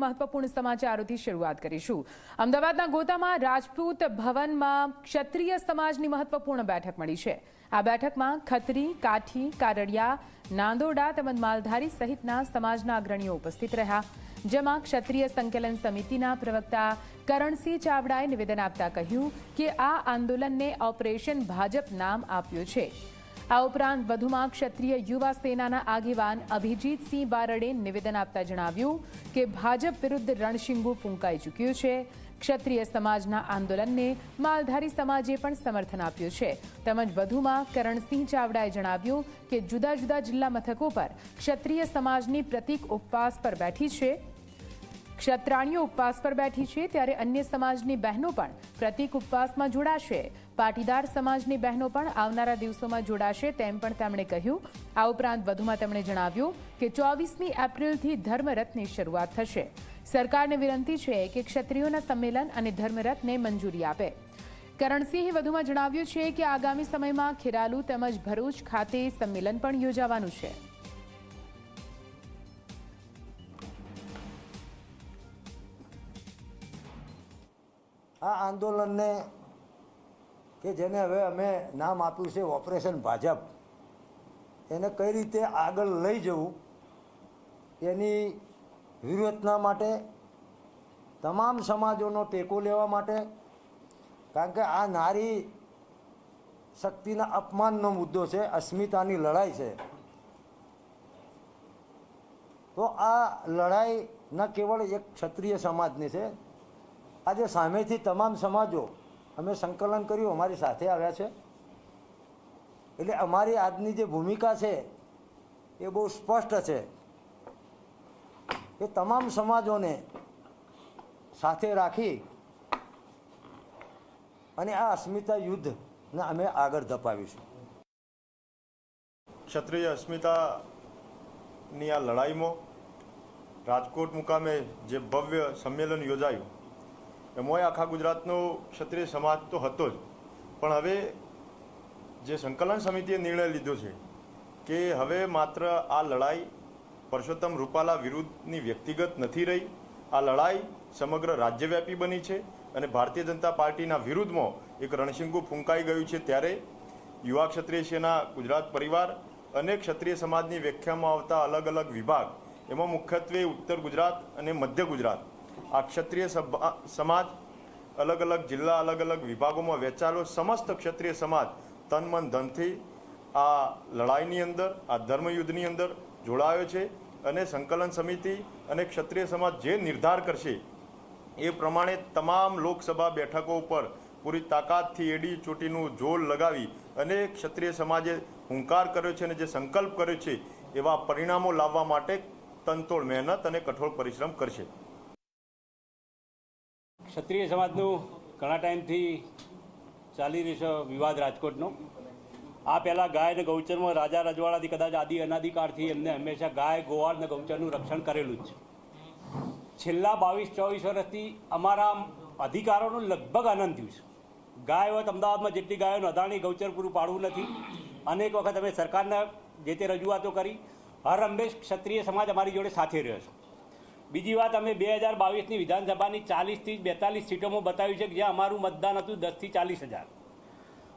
મહત્વપૂર્ણ સમાચારોથી શરૂઆત કરીશું. અમદાવાદના ગોતામાં રાજપૂત ભવનમાં ક્ષત્રિય સમાજની મહત્વપૂર્ણ બેઠક મળી છે. આ બેઠકમાં ખત્રી, કાઠી, કારડિયા, નાંદોડા તેમજ માલધારી સહિતના સમાજના અગ્રણીઓ ઉપસ્થિત રહ્યા. જેમાં ક્ષત્રિય સંકલન સમિતિના પ્રવક્તા કરણસિંહ ચાવડાએ નિવેદન આપતા કહ્યું કે આ આંદોલનને ઓપરેશન ભાજપ નામ આપ્યું છે. આ ઉપરાંત વધુમાં ક્ષત્રિય યુવા સેનાના આગેવાન અભિજીતસિંહ બારડે નિવેદન આપતા જણાવ્યું કે ભાજપ વિરુદ્ધ રણશીંગુ ફૂંકાઈ ચૂક્યું છે. ક્ષત્રિય સમાજના આંદોલનને માલધારી સમાજે પણ સમર્થન આપ્યું છે. તેમજ વધુમાં કરણસિંહ ચાવડાએ જણાવ્યું કે જુદા જુદા જિલ્લા મથકો પર ક્ષત્રિય સમાજની પ્રતિક ઉપવાસ પર બેઠી છે. ક્ષત્રાણીઓ ઉપવાસ પર બેઠી છે ત્યારે અન્ય સમાજની બહેનો પણ પ્રતિક ઉપવાસમાં જોડાશે. પાટીદાર સમાજની બહેનો પણ આવનારા દિવસોમાં જોડાશે તેમ પણ તેમણે કહ્યું. આ ઉપરાંત વધુમાં તેમણે જણાવ્યું કે ચોવીસમી એપ્રિલથી ધર્મરથની શરૂઆત થશે. સરકારને વિનંતી છે કે ક્ષત્રિયોના સંમેલન અને ધર્મરથને મંજૂરી આપે. કરણસિંહે વધુમાં જણાવ્યું છે કે આગામી સમયમાં ખેરાલુ તેમજ ભરૂચ ખાતે સંમેલન પણ યોજાવાનું છે. આ આંદોલનને કે જેને હવે અમે નામ આપ્યું છે ઓપરેશન ભાજપ, એને કઈ રીતે આગળ લઈ જવું, એની વ્યૂહરચના માટે તમામ સમાજોનો ટેકો લેવા માટે, કારણ કે આ નારી શક્તિના અપમાનનો મુદ્દો છે, અસ્મિતાની લડાઈ છે. તો આ લડાઈ ન કેવળ એક ક્ષત્રિય સમાજની છે આજે સામેથી તમામ સમાજો અમે સંકલન કર્યું, અમારી સાથે આવ્યા છે. એટલે અમારી આજની જે ભૂમિકા છે, એ બહુ સ્પષ્ટ છે એ તમામ સમાજોને સાથે રાખી અને આ અસ્મિતા યુદ્ધને અમે આગળ ધપાવીશું. ક્ષત્રિય અસ્મિતાની આ લડાઈમાં રાજકોટ મુકામે જે ભવ્ય સંમેલન યોજાયું એમાંય આખા ગુજરાતનો ક્ષત્રિય સમાજ તો હતો જ. પણ હવે જે સંકલન સમિતિએ નિર્ણય લીધો છે કે હવે માત્ર આ લડાઈ પરસોત્તમ રૂપાલા વિરુદ્ધની વ્યક્તિગત નથી રહી, આ લડાઈ સમગ્ર રાજ્યવ્યાપી બની છે અને ભારતીય જનતા પાર્ટીના વિરુદ્ધમાં એક રણશિંગુ ફૂંકાઈ ગયું છે ત્યારે યુવા ક્ષત્રિય સેના, ગુજરાત પરિવાર અને ક્ષત્રિય સમાજની વ્યાખ્યામાં આવતા અલગ અલગ વિભાગ, એમાં મુખ્યત્વે ઉત્તર ગુજરાત અને મધ્ય ગુજરાત આ ક્ષત્રિય સમાજ અલગ અલગ જિલ્લા અલગ અલગ વિભાગોમાં વહેંચાયેલો સમસ્ત ક્ષત્રિય સમાજ તન, મન, ધનથી આ લડાઈની અંદર, આ ધર્મયુદ્ધની અંદર જોડાયો છે અને સંકલન સમિતિ અને ક્ષત્રિય સમાજ જે નિર્ધાર કરશે એ પ્રમાણે તમામ લોકસભા બેઠકો ઉપર પૂરી તાકાતથી એડી ચોટીનું જોર લગાવી અને ક્ષત્રિય સમાજે હુંકાર કર્યો છે અને જે સંકલ્પ કર્યો છે એવા પરિણામો લાવવા માટે તનતોડ મહેનત અને કઠોર પરિશ્રમ કરશે. ક્ષત્રિય સમાજનું ઘણા ટાઈમથી ચાલી રહ્યો છે વિવાદ રાજકોટનો. આ પહેલાં ગાય અને ગૌચરમાં રાજા રજવાડાથી કદાચ આદિ અનાધિકારથી એમને હંમેશા ગાય, ગોવાળ અને ગૌચરનું રક્ષણ કરેલું જ છે. છેલ્લા બાવીસ, ચોવીસ વર્ષથી અમારા અધિકારોનું લગભગ આનંદ થયું છે. ગાય હોય અમદાવાદમાં જેટલી ગાયોનું અદાણી, ગૌચર પૂરું પાડવું નથી. અનેક વખત અમે સરકારના જે તે રજૂઆતો કરી. હર હંમેશ ક્ષત્રિય સમાજ અમારી જોડે સાથે રહ્યો છે. બીજી વાત, અમે બે હજાર બાવીસની વિધાનસભાની ચાલીસથી બેતાલીસ સીટોમાં બતાવ્યું છે કે જ્યાં અમારું મતદાન હતું દસથી ચાલીસ હજાર.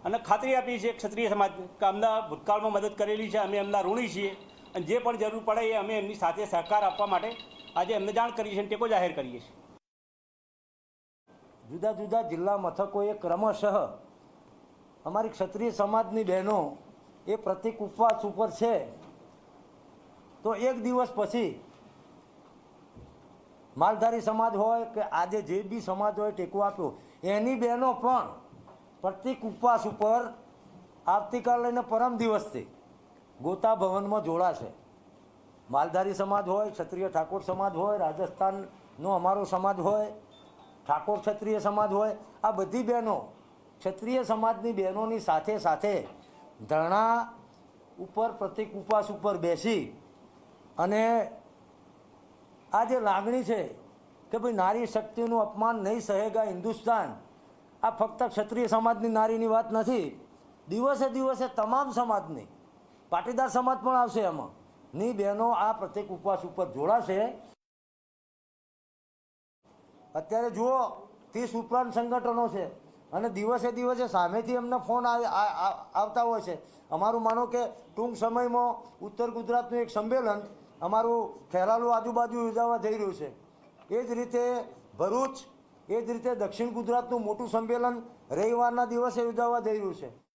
અને ખાતરી આપી છે ક્ષત્રિય સમાજ કે અમના ભૂતકાળમાં મદદ કરેલી છે, અમે એમના ઋણી છીએ અને જે પણ જરૂર પડે એ અમે એમની સાથે સહકાર આપવા માટે આજે એમને જાણ કરીએ છીએ ટેકો જાહેર કરીએ છીએ. જુદા જુદા જિલ્લા મથકોએ ક્રમશઃ અમારી ક્ષત્રિય સમાજની બહેનો એ પ્રતિક ઉપવાસ ઉપર છે. તો એક દિવસ પછી માલધારી સમાજ હોય કે આજે જે બી સમાજ હોય ટેકો આપ્યો, એની બહેનો પણ પ્રતિક ઉપવાસ ઉપર આવતીકાલ લઈને પરમ દિવસથી ગોતા ભવનમાં જોડાશે. માલધારી સમાજ હોય, ક્ષત્રિય ઠાકોર સમાજ હોય, રાજસ્થાનનો અમારો સમાજ હોય, ઠાકોર ક્ષત્રિય સમાજ હોય, આ બધી બહેનો ક્ષત્રિય સમાજની બહેનોની સાથે સાથે ધરણા ઉપર પ્રતિક ઉપવાસ ઉપર બેસી અને આ જે લાગણી છે કે ભાઈ નારી શક્તિનું અપમાન નહીં સહેગા હિન્દુસ્તાન, આ ફક્ત ક્ષત્રિય સમાજની નારીની વાત નથી. દિવસે દિવસે તમામ સમાજની, પાટીદાર સમાજ પણ આવશે એમાં ની બહેનો આ પ્રત્યેક ઉપવાસ ઉપર જોડાશે. અત્યારે જુઓ, ત્રીસ ઉપરાંત સંગઠનો છે. અને દિવસે દિવસે સામેથી એમને ફોન આવતા હોય છે. અમારું માનો કે ટૂંક સમયમાં ઉત્તર ગુજરાતનું એક સંમેલન અમારું ખેરાલુ આજુબાજુ યોજાવા જઈ રહ્યું છે. એ જ રીતે ભરૂચ, એ જ રીતે દક્ષિણ ગુજરાતનું મોટું સંમેલન રવિવારના દિવસે યોજાવા જઈ રહ્યું છે.